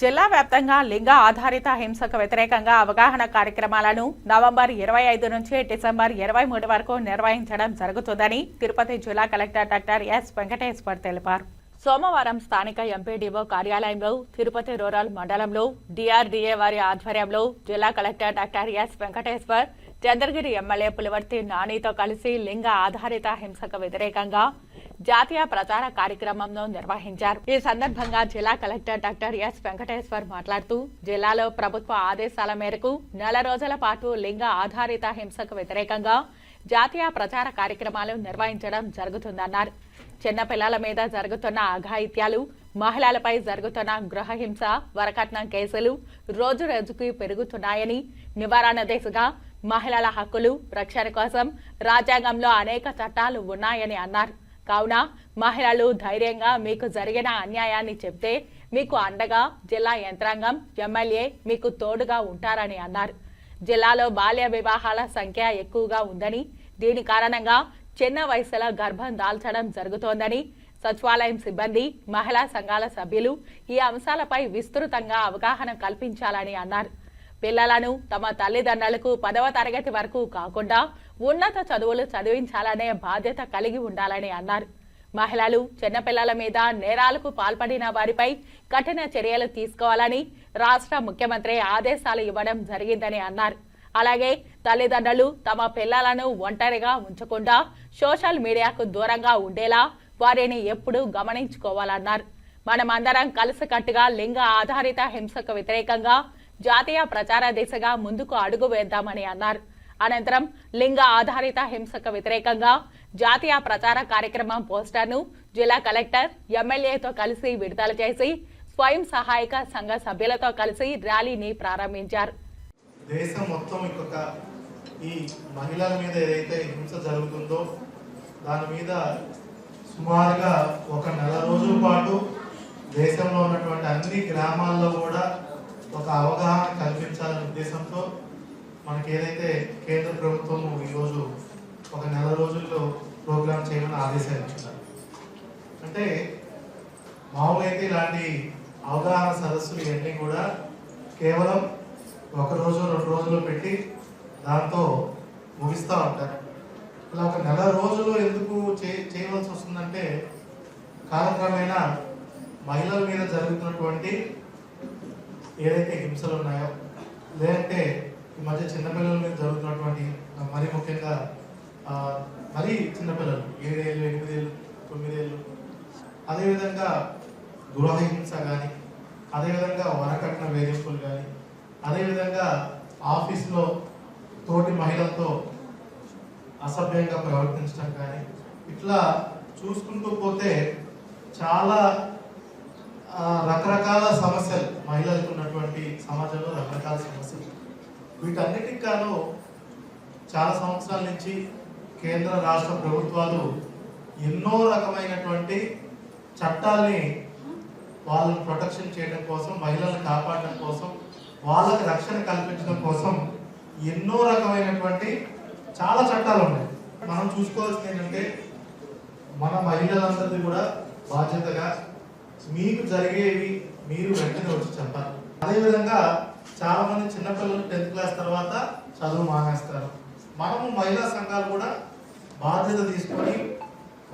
జిల్లా వ్యాప్తంగా లింగ ఆధారిత హింసకు వ్యతిరేకంగా అవగాహన కార్యక్రమాలను నవంబర్ ఇరవై ఐదు నుంచి డిసెంబర్ ఇరవై మూడు వరకు నిర్వహించడం జరుగుతుందని తిరుపతి జిల్లా కలెక్టర్ డాక్టర్ ఎస్ వెంకటేశ్వర్ తెలిపారు. సోమవారం స్థానిక ఎంపీడీఓ కార్యాలయంలో తిరుపతి రూరల్ మండలంలో డిఆర్డీఏ వారి ఆధ్వర్యంలో జిల్లా collector doctor S Venkateswar Chandragiri MLA Pulivarthi నానితో కలిసి లింగ ఆధారిత హింసకు వ్యతిరేకంగా జాతీయ ప్రచార కార్యక్రమంలో నిర్వహించారు. ఈ సందర్భంగా జిల్లా కలెక్టర్ డాక్టర్ ఎస్ వెంకటేశ్వర్ మాట్లాడుతూ జిల్లాలో ప్రభుత్వ ఆదేశాల మేరకు నెల రోజుల పాటు లింగ ఆధారిత హింసకు వ్యతిరేకంగా జాతీయ ప్రచార కార్యక్రమాలు నిర్వహించడం జరుగుతుందన్నారు. చిన్నపిల్లల మీద జరుగుతున్న అఘాయిత్యాలు మహిళలపై జరుగుతున్న గృహహింస వరకట్నం కేసులు రోజు రోజుకి పెరుగుతున్నాయని నివారణ దిశగా మహిళల హక్కులు రక్షణ కోసం రాజ్యాంగంలో అనేక చట్టాలు ఉన్నాయని అన్నారు. కావున మహిళలు ధైర్యంగా మీకు జరిగిన అన్యాయాన్ని చెప్తే మీకు అండగా జిల్లా యంత్రాంగం ఎమ్మెల్యే మీకు తోడుగా ఉంటారని అన్నారు. జిల్లాలో బాల్య వివాహాల సంఖ్య ఎక్కువగా ఉందని దీని కారణంగా చిన్న వయసులో గర్భం దాల్చడం జరుగుతోందని సచివాలయం సిబ్బంది మహిళా సంఘాల సభ్యులు ఈ అంశాలపై విస్తృతంగా అవగాహన కల్పించాలని అన్నారు. పిల్లలను తమ తల్లిదండ్రులకు పదవ తరగతి వరకు కాకుండా ఉన్నత చదువులు చదివించాలనే బాధ్యత కలిగి ఉండాలని అన్నారు. మహిళలు చిన్నపిల్లల మీద నేరాలకు పాల్పడిన వారిపై కఠిన చర్యలు తీసుకోవాలని రాష్ట్ర ముఖ్యమంత్రి ఆదేశాలు ఇవ్వడం జరిగిందని అన్నారు. అలాగే తల్లిదండ్రులు తమ పిల్లలను ఒంటరిగా ఉంచకుండా సోషల్ మీడియాకు దూరంగా ఉండేలా వారిని ఎప్పుడూ గమనించుకోవాలన్నారు. మనమందరం కలిసికట్టుగా లింగ ఆధారిత హింసకు వ్యతిరేకంగా జాతీయ ప్రచార దిశగా ముందుకు అడుగు వేద్దామని అన్నారు. అనంతరం లింగ ఆధారిత హింసకు వ్యతిరేకంగా జాతీయ ప్రచార కార్యక్రమం పోస్టర్ను జిల్లా కలెక్టర్ ఎమ్మెల్యేతో కలిసి విడుదల చేసి స్వయం సహాయక సంఘ సభ్యులతో కలిసి ర్యాలీని ప్రారంభించారు. దేశం మొత్తం ఇంకొక ఈ మహిళల మీద ఏదైతే హింస జరుగుతుందో దాని మీద సుమారుగా ఒక నెల రోజుల పాటు దేశంలో ఉన్నటువంటి అన్ని గ్రామాల్లో కూడా ఒక అవగాహన కల్పించాలనే ఉద్దేశంతో మనకి ఏదైతే కేంద్ర ప్రభుత్వం ఈరోజు ఒక నెల రోజుల్లో ప్రోగ్రామ్ చేయమని ఆదేశాలు ఇచ్చారు అంటే మామూలు అయితే ఇలాంటి అవగాహన సదస్సులు ఇవన్నీ కూడా కేవలం ఒక రోజు రెండు రోజులు పెట్టి దాంతో ముగిస్తూ ఉంటారు. ఇలా ఒక నెల రోజులు ఎందుకు చే చేయవలసి వస్తుందంటే కాలక్రమేణా మహిళల మీద జరుగుతున్నటువంటి ఏదైతే హింసలు ఉన్నాయో లేదంటే ఈ మధ్య చిన్నపిల్లల మీద జరుగుతున్నటువంటి ఆ, మరీ ముఖ్యంగా మరీ చిన్నపిల్లలు ఏడేళ్ళు ఎనిమిదేళ్ళు తొమ్మిదేళ్ళు అదేవిధంగా గృహహింస కానీ అదేవిధంగా వరకట్న వేధింపులు కానీ అదేవిధంగా ఆఫీస్లో తోటి మహిళలతో అసభ్యంగా ప్రవర్తించడం కానీ ఇట్లా చూసుకుంటూ పోతే చాలా రకరకాల సమస్యలు మహిళలకు ఉన్నటువంటి సమాజంలో రకరకాల సమస్యలు. వీటన్నిటికి గాను చాలా సంవత్సరాల నుంచి కేంద్ర రాష్ట్ర ప్రభుత్వాలు ఎన్నో రకమైనటువంటి చట్టాల్ని వాళ్ళని ప్రొటెక్షన్ చేయడం కోసం మహిళలను కాపాడడం కోసం వాళ్ళకి రక్షణ కల్పించడం కోసం ఎన్నో రకమైనటువంటి చాలా చట్టాలు ఉన్నాయి. మనం చూసుకోవాల్సింది ఏంటంటే మన మహిళలందరినీ కూడా బాధ్యతగా మీకు జరిగేవి మీరు వెంటనే వచ్చి చెప్పాలి. అదేవిధంగా చాలామంది చిన్నపిల్లలు టెన్త్ క్లాస్ తర్వాత చదువు మానేస్తారు. మనము మహిళా సంఘాలు కూడా బాధ్యత తీసుకొని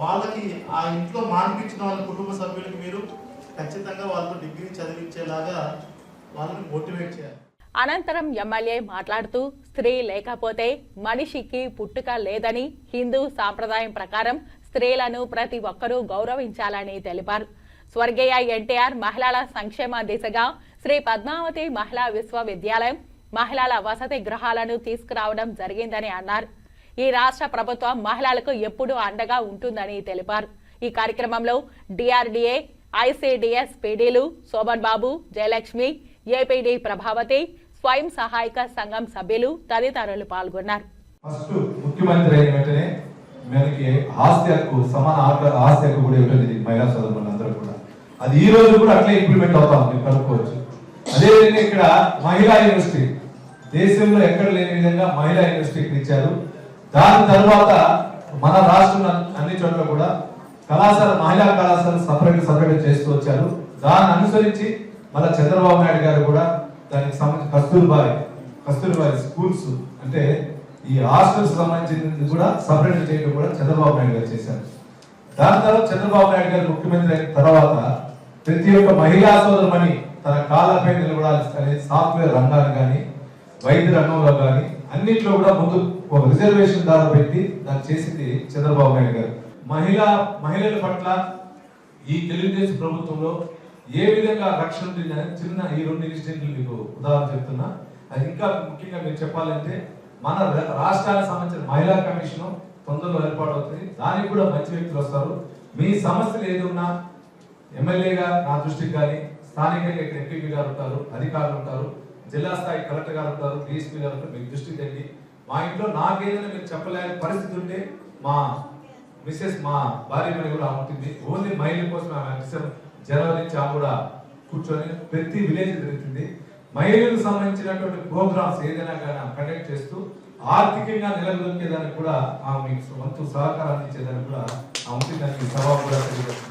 వాళ్ళకి ఆ ఇంట్లో మానిపించిన వాళ్ళ కుటుంబ సభ్యులకి మీరు ఖచ్చితంగా వాళ్ళతో డిగ్రీ చదివించేలాగా వాళ్ళని మోటివేట్ చేయాలి. అనంతరం ఎమ్మెల్యే మాట్లాడుతూ స్త్రీ లేకపోతే మనిషికి పుట్టుక లేదని హిందూ సాంప్రదాయం ప్రకారం స్త్రీలను ప్రతి ఒక్కరూ గౌరవించాలని తెలిపారు. స్వర్గీయ ఎన్టీఆర్ మహిళల సంక్షేమ దిశగా శ్రీ పద్మావతి మహిళా విశ్వవిద్యాలయం మహిళల వసతి గృహాలను తీసుకురావడం జరిగిందని అన్నారు. ఈ రాష్ట్ర ప్రభుత్వం మహిళలకు ఎప్పుడూ అండగా ఉంటుందని తెలిపారు. ఈ కార్యక్రమంలో డిఆర్డీఏ ఐసిడిఎస్ పీడీలు శోభన్ బాబు జయలక్ష్మి ఏపీడి ప్రభావతి స్వయం సహాయక సంఘం సభ్యులు తదితరులు పాల్గొన్నారు. ఫస్ట్ ముఖ్యమంత్రి అయిన వెంటనే మనకి ఆస్తి హక్కు సమాన ఆస్తి హక్కు కూడా ఇవ్వలేదు మహిళా సోదరులందరూ కూడా. అది ఈ రోజు కూడా అట్లే ఇంప్లిమెంట్ అవుతా ఉంది కనుక్కోవచ్చు. అదేవిధంగా ఇక్కడ మహిళా యూనివర్సిటీ. దేశంలో ఎక్కడ లేని విధంగా మహిళా యూనివర్సిటీ ఇక్కడ ఇచ్చారు. దాని తర్వాత మన రాష్ట్రం అన్ని చోట్ల కూడా కళాశాల మహిళా కళాశాల సపరేట్ సపరేట్ చేస్తూ వచ్చారు. దాన్ని అనుసరించి మళ్ళీ చంద్రబాబు నాయుడు గారు కూడా దానికి సంబంధించి కస్తూర్బాయ్ కస్తూర్బాయ్ స్కూల్స్ అంటే ఈ హాస్టల్స్ సంబంధించింది కూడా సపరేట్ చేయడం కూడా చంద్రబాబు నాయుడు గారు చేశారు. దాని తర్వాత చంద్రబాబు నాయుడు గారు ముఖ్యమంత్రి అయిన తర్వాత ప్రతి ఒక్క మహిళా సోదరుమణి తన కాళ్ళపై నిలబడాలి సాఫ్ట్వేర్ రంగాన్ని కానీ వైద్య రంగంలో కానీ అన్నింటిలో కూడా ముందు ఒక రిజర్వేషన్ దారి పెట్టి దాన్ని చేసింది చంద్రబాబు నాయుడు గారు. మహిళ మహిళల పట్ల ఈ తెలుగుదేశం ప్రభుత్వంలో ఏ విధంగా రక్షణ ఉంటుందని చిన్న ఈ రెండు ఇన్సిడెంట్లు మీకు ఉదాహరణ చెప్తున్నా. అది ఇంకా ముఖ్యంగా మీరు చెప్పాలంటే మన రాష్ట్రానికి సంబంధించిన మహిళా కమిషన్ తొందరలో ఏర్పాటవుతుంది దానికి కూడా మంచి వ్యక్తులు వస్తారు. మీ సమస్యలు ఏదున్నా ఎమ్మెల్యేగా నా దృష్టికి కానీ స్థానికంగా ఇక్కడ ఎంపీపీ గారు ఉంటారు అధికారులు ఉంటారు జిల్లా స్థాయి కలెక్టర్ గారు ఉంటారు డిఎస్పీ గారు ఉంటారు మీకు దృష్టి తెండి మా ఇంట్లో నాకేదైనా మీరు చెప్పలేని పరిస్థితి ఉంటే మా మిస్సెస్ మా భార్య మీద కూడా ఉంటుంది. ఓన్లీ మహిళల కోసం ఆమె డిసెంబర్ జనవరి నుంచి ఆమె కూడా కూర్చొని ప్రతి విలేజ్ జరుగుతుంది మహిళలకు సంబంధించినటువంటి ప్రోగ్రామ్స్ ఏదైనా కానీ కండక్ట్ చేస్తూ ఆర్థికంగా నిలదొక్కేదానికి కూడా ఆమె మీకు వంతు సహకారాన్ని ఇచ్చేదానికి కూడా ఆ ఉంటుందని సభ కూడా తెలియజేస్తుంది